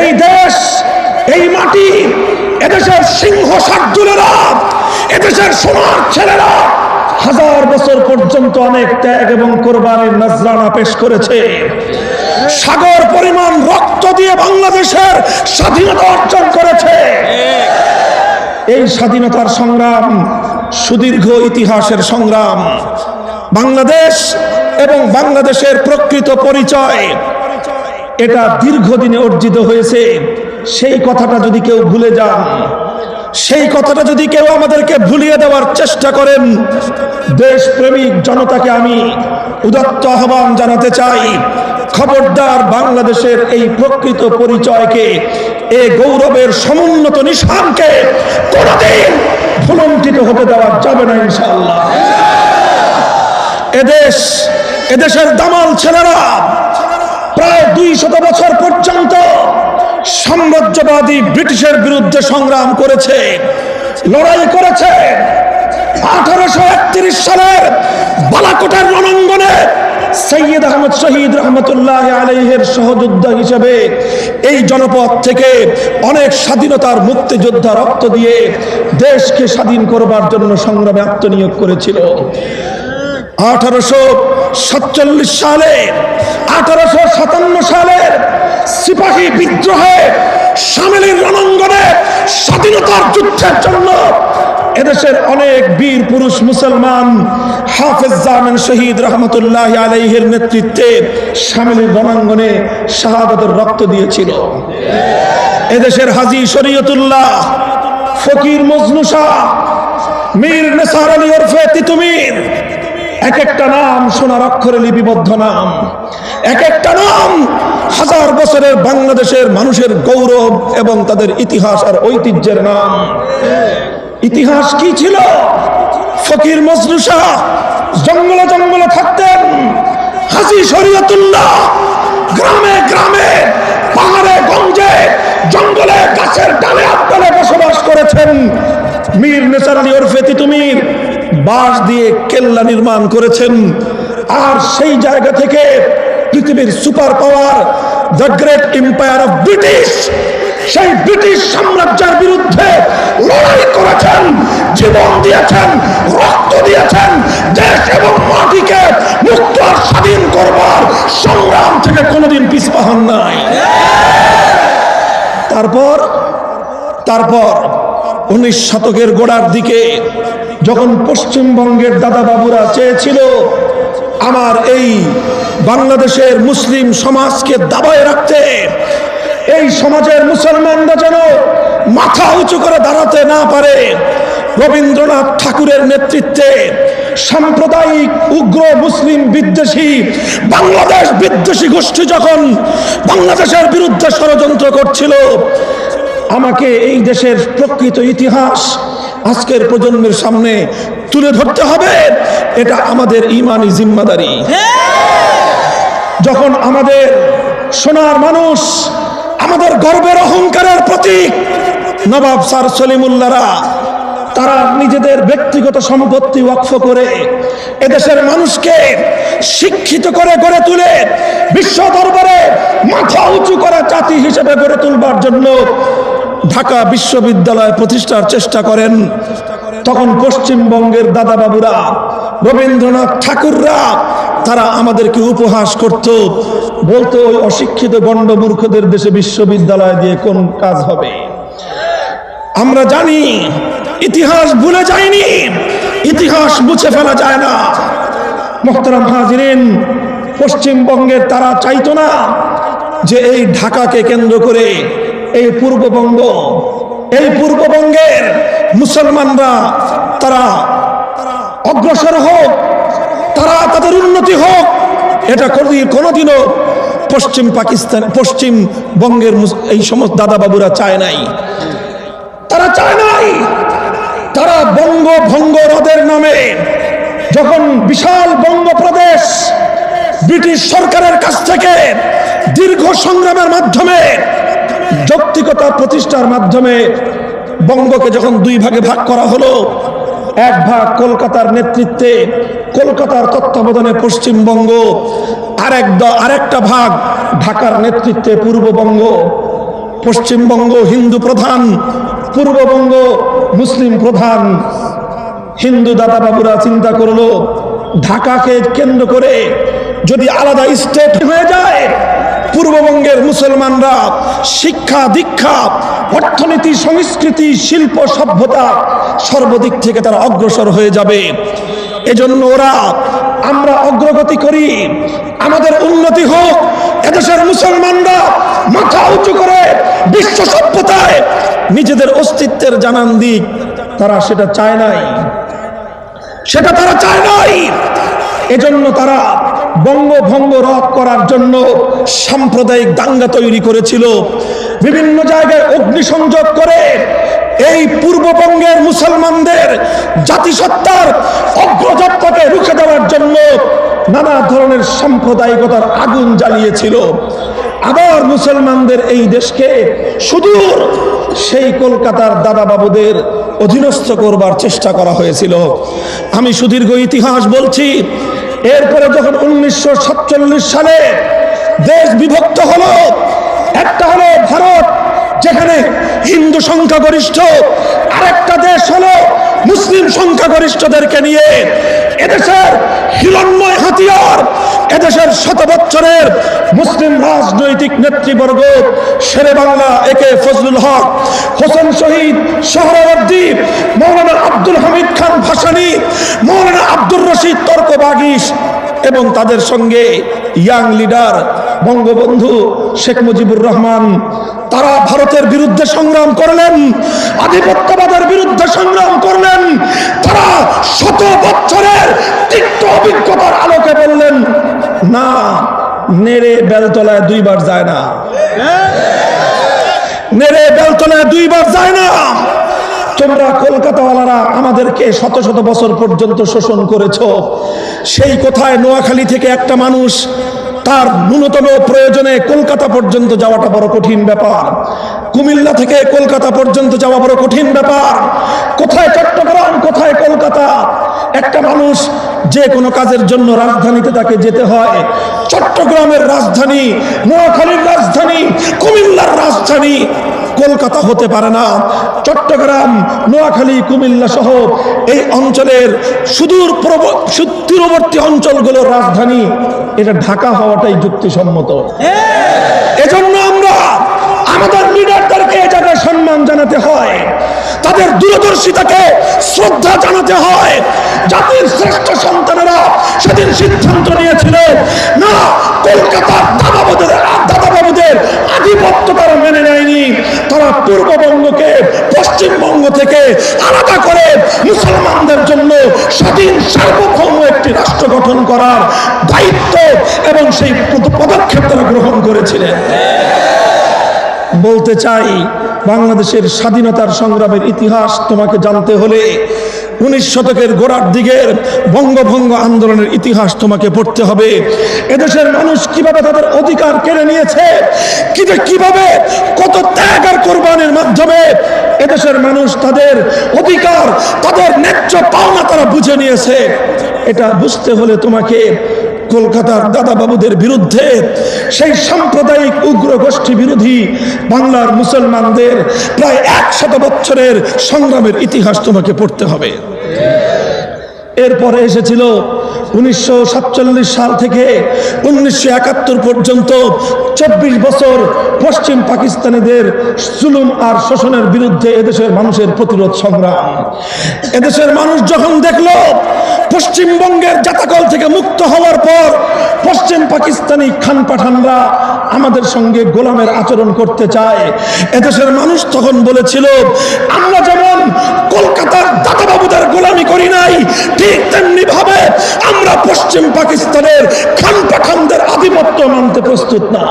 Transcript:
এই দেশ, এই মাটি, এদেশের সিংহ সার্জুলেরা এদেশের সোনার ছেলেরা হাজার বছর পর্যন্ত অনেক ত্যাগ এবং কোরবানির নজরানা পেশ করেছে। সাগর পরিমাণ রক্ত দিয়ে বাংলাদেশের স্বাধীনতা অর্জন করেছে। এই স্বাধীনতার সংগ্রাম সুদীর্ঘ ইতিহাসের সংগ্রাম। বাংলাদেশ এবং বাংলাদেশের প্রকৃত পরিচয় এটা দীর্ঘদিনে অর্জিত হয়েছে। সেই কথাটা যদি কেউ ভুলে যান, সেই কথাটা যদি কেউ আমাদেরকে ভুলিয়ে দেওয়ার চেষ্টা করেন, দেশপ্রেমিক জনতাকে আমি উদাত্ত আহ্বান জানাতে চাই, খবরদার বাংলাদেশের এই প্রকৃত পরিচয়কে, এ গৌরবের সমুন্নত নিশানকে কোনদিন ভুলণ্ঠিত হতে দেওয়া যাবে না ইনশাল্লাহ এদেশ এদেশের দামাল ছেলেরা প্রায় দুই শত বছর পর্যন্ত সাম্রাজ্যবাদী ব্রিটিশের বিরুদ্ধে সংগ্রাম করেছে, লড়াই করেছে। আঠারোশো একত্রিশ সালের বালাকোটের রণাঙ্গনে সৈয়দ আহমদ শহীদ রহমতুল্লাহ আলহের সহযোদ্ধা হিসেবে এই জনপদ থেকে অনেক স্বাধীনতার মুক্তিযোদ্ধা রক্ত দিয়ে দেশকে স্বাধীন করবার জন্য সংগ্রামে আত্মনিয়োগ করেছিল। আঠারোশো সাতচল্লিশ সালে আঠারোশো সাতান্ন সালের সিপাহী বিদ্রোহে সামিলের রণাঙ্গনে স্বাধীনতার যুদ্ধের জন্য এদেশের অনেক বীর পুরুষ মুসলমান হাফেজ জামান শহীদ রহমতুল্লাহ আলাইহের নেতৃত্বে সামিলের রণাঙ্গনে শাহাদতের রক্ত দিয়েছিল। এদেশের হাজি শরীয়তুল্লাহ ফকির মজনু শাহ, মীর নেসার আলী ওরফে তিতুমির এক একটা নাম সোনার অক্ষরে লিপিবদ্ধ নাম। এক একটা নাম হাজার বছরের বাংলাদেশের মানুষের গৌরব এবং তাদের ইতিহাস আর ঐতিহ্যের নাম। ইতিহাস কি ছিল? ফকির মজলুসা জঙ্গলে জঙ্গলে থাকতেন। হাজি শরীয়তুল্লাহ গ্রামে গ্রামে, পাহাড়ে, গঞ্জে, জঙ্গলে, গাছের ডালে আত্মালে বসবাস করেছেন। মীর নেচার আলী ওরফে তিতুমির বাঁশ দিয়ে কেল্লা নির্মাণ করেছেন। আর সেই জায়গা থেকে পৃথিবীর super power, the great empire of British, সেই ব্রিটিশ সাম্রাজ্যের বিরুদ্ধে লড়াই করেছেন, জীবন দিয়েছেন, রক্ত দিয়েছেন, দেশ এবং মাটিকে মুক্ত আর স্বাধীন করবার সংগ্রাম থেকে কোনোদিন পিছপা হন নাই। তারপর তারপর উনিশ শতকের গোড়ার দিকে যখন পশ্চিমবঙ্গের দাদা বাবুরা চেয়েছিল আমার এই বাংলাদেশের মুসলিম সমাজকে দাবায় রাখতে, এই সমাজের মুসলমানরা যেন মাথা উঁচু করে দাঁড়াতে না পারে, রবীন্দ্রনাথ ঠাকুরের নেতৃত্বে সাম্প্রদায়িক উগ্র মুসলিম বিদ্বেষী, বাংলাদেশ বিদ্বেষী গোষ্ঠী যখন বাংলাদেশের বিরুদ্ধে ষড়যন্ত্র করছিল, আমাকে এই দেশের প্রকৃত ইতিহাস আজকের প্রজন্মের সামনে তুলে ধরতে হবে। এটা আমাদের ইমানি জিম্মাদারি। যখন আমাদের সোনার মানুষ আমাদের গর্বের অহংকারের প্রতীক নবাব স্যার সলিমুল্লারা তারা নিজেদের ব্যক্তিগত সম্পত্তি ওয়াকফ করে এদেশের মানুষকে শিক্ষিত করে গড়ে তুলে বিশ্ব দরবারে মাথা উঁচু করা জাতি হিসেবে গড়ে তুলবার জন্য ঢাকা বিশ্ববিদ্যালয় প্রতিষ্ঠার চেষ্টা করেন। তখন পশ্চিমবঙ্গের দাদা বাবুরা রবীন্দ্রনাথ ঠাকুররা, তারা আমাদেরকে উপহাস করত, বলতো, ওই অশিক্ষিত গণ্ড মূর্খদের দেশে বিশ্ববিদ্যালয় দিয়ে কোন কাজ হবে? আমরা জানি, ইতিহাস ভুলে যায়নি, ইতিহাস মুছে ফেলা যায় না। মোহতারাম হাজিরিন, পশ্চিমবঙ্গের তারা চাইতো না যে এই ঢাকাকে কেন্দ্র করে এই পূর্ববঙ্গ, এই পূর্ববঙ্গের মুসলমানরা তারা অগ্রসর হোক, তারা তাদের উন্নতি হোক, এটা কোনোদিন, কোনোদিনও পশ্চিম পাকিস্তান, পশ্চিম বঙ্গের এই সমস্ত দাদা বাবুরা চায় নাই। তারা চায় নাই। তারা বঙ্গ ভঙ্গ হ্রদের নামে যখন বিশাল বঙ্গ প্রদেশ ব্রিটিশ সরকারের কাছ থেকে দীর্ঘ সংগ্রামের মাধ্যমে যৌক্তিকতা প্রতিষ্ঠার মাধ্যমে বঙ্গকে যখন দুই ভাগে ভাগ করা হলো, এক ভাগ কলকাতার নেতৃত্বে কলকাতার তত্ত্বাবধানে পশ্চিমবঙ্গ, আরেক দ- আরেকটা ভাগ ঢাকার নেতৃত্বে পূর্ববঙ্গ, পশ্চিমবঙ্গ হিন্দু প্রধান, পূর্ববঙ্গ মুসলিম প্রধান। হিন্দু দাদা বাবুরা চিন্তা করল, ঢাকাকে কেন্দ্র করে যদি আলাদা স্টেট হয়ে যায় পূর্ববঙ্গের মুসলমানরা শিক্ষা, দীক্ষা, অর্থনীতি, সংস্কৃতি, শিল্প, সভ্যতা সর্বদিক থেকে তারা অগ্রসর হয়ে যাবে। এজন্য ওরা, আমরা অগ্রগতি করি, আমাদের উন্নতি হোক, এদেশের মুসলমানরা মাথা উঁচু করে বিশ্ব সভ্যতায় নিজেদের অস্তিত্বের জানান দিক, তারা সেটা চায় নাই। সেটা তারা চায় নাই। এজন্য তারা বঙ্গভঙ্গ রদ করার জন্য সাম্প্রদায়িক দাঙ্গা তৈরি করেছিল। বিভিন্ন জায়গায় অগ্নিসংযোগ করে এই পূর্ববঙ্গের মুসলমানদের জাতিসত্তার অগ্রযাত্রাকে রুখে দেওয়ার জন্য নানা ধরনের সাম্প্রদায়িকতার আগুন জ্বালিয়েছিল। আবার মুসলমানদের এই দেশকে সুদূর সেই কলকাতার দাদা বাবুদের অধীনস্থ করবার চেষ্টা করা হয়েছিল। আমি সুদীর্ঘ ইতিহাস বলছি এরপরে যখন উনিশশো সাতচল্লিশ সালে দেশ বিভক্ত হলো একটা হলো ভারত যেখানে হিন্দু সংখ্যাগরিষ্ঠ। আরেকটা দেশ হলো মুসলিম সংখ্যাগরিষ্ঠদেরকে নিয়ে। এদেশের হিরণ্ময় হাতিয়ার, এদেশের শত বছরের মুসলিম রাজনৈতিক নেতৃবর্গ শেরে বাংলা, একে ফজলুল হক, হোসেন শহীদ সোহরাওয়ার্দী মৌলানা আব্দুল হামিদ খান ভাসানী, মৌলানা আব্দুর রশিদ তর্ক বাগিস এবং তাদের সঙ্গে ইয়াং লিডার বঙ্গবন্ধু শেখ মুজিবুর রহমান তারা ভারতের বিরুদ্ধে সংগ্রাম করলেন, আধিপত্যবাদের বিরুদ্ধে সংগ্রাম করলেন, তারা শত বছরের তিক্ত অভিজ্ঞতার আলোকে বললেন, না, নেড়ে বেলতলায় দুইবার যায় না। নেড়ে বেলতলায় দুইবার যায় না। তোমরা কলকাতাওয়ালারা আমাদেরকে শত শত বছর পর্যন্ত শোষণ করেছ। সেই কথায় নোয়াখালী থেকে একটা মানুষ তার ন্যূনতম প্রয়োজনে কলকাতা পর্যন্ত যাওয়াটা বড় কঠিন ব্যাপার। কুমিল্লা থেকে কলকাতা পর্যন্ত যাওয়া বড় কঠিন ব্যাপার। কোথায় চট্টগ্রাম, কোথায় কলকাতা? একটা মানুষ যে কোনো কাজের জন্য রাজধানীতে তাকে যেতে হয়। চট্টগ্রামের রাজধানী, নোয়াখালীর রাজধানী, কুমিল্লার রাজধানী। কলকাতা হতে পারে না। চট্টগ্রাম, নোয়াখালী, কুমিল্লা সহ এই অঞ্চলের সুদূর তীরবর্তী অঞ্চলগুলোর রাজধানী, এটা ঢাকা হওয়াটাই যুক্তিসম্মত। এজন্য আমরা আমাদের লিডারদেরকে এ জায়গায় সম্মান জানাতে হয়, তাদের দূরদর্শিতাকে শ্রদ্ধা জানাতে হয়, জাতির শ্রেষ্ঠ সন্তানেরা সেদিন সিদ্ধান্ত নিয়েছিল, না কলকাতার দাদাবাবুদের দাদাবাবুদের আধিপত্য তারা মেনে নেয়নি। পূর্ববঙ্গকে, পশ্চিমবঙ্গ থেকে আলাদা করে মুসলমানদের জন্য স্বাধীন সার্বভৌম একটি রাষ্ট্র গঠন করার দায়িত্ব এবং সেই পদক্ষেপ তারা গ্রহণ করেছিলেন। বলতে চাই, বাংলাদেশের স্বাধীনতার সংগ্রামের ইতিহাস তোমাকে জানতে হলে উনিশ শতকের গোড়ার দিকের বঙ্গভঙ্গ আন্দোলনের ইতিহাস তোমাকে পড়তে হবে। এদেশের মানুষ কীভাবে তাদের অধিকার কেড়ে নিয়েছে কিন্তু কীভাবে কত ত্যাগ আর কোরবানির মাধ্যমে এদেশের মানুষ তাদের অধিকার, তাদের ন্যায্য পাওনা তারা বুঝে নিয়েছে। এটা বুঝতে হলে তোমাকে কলকাতার দাদাবাবুদের বিরুদ্ধে সেই সাম্প্রদায়িক উগ্র গোষ্ঠী বিরোধী বাংলার মুসলমানদের প্রায় একশত বছরের সংগ্রামের ইতিহাস তোমাকে পড়তে হবে। এরপরে এসেছিল উনিশশো সাতচল্লিশ সাল থেকে উনিশশো একাত্তর পর্যন্ত চব্বিশ বছর পশ্চিম পাকিস্তানিদের জুলুম আর শোষণের বিরুদ্ধে এদেশের মানুষের প্রতিরোধ সংগ্রাম। এদেশের মানুষ যখন দেখল পশ্চিমবঙ্গের জাতাকল থেকে মুক্ত হওয়ার পর পশ্চিম পাকিস্তানি খান পাঠানরা আমাদের সঙ্গে গোলামের আচরণ করতে চায়, এদেশের মানুষ তখন বলেছিল, আমরা যেমন কলকাতার দাদাবাবুদের গোলামি করি নাই, ঠিক তেমনি ভাবে আমরা আমরা পশ্চিম পাকিস্তানের খান পাখানদের আধিপত্য মানতে প্রস্তুত না।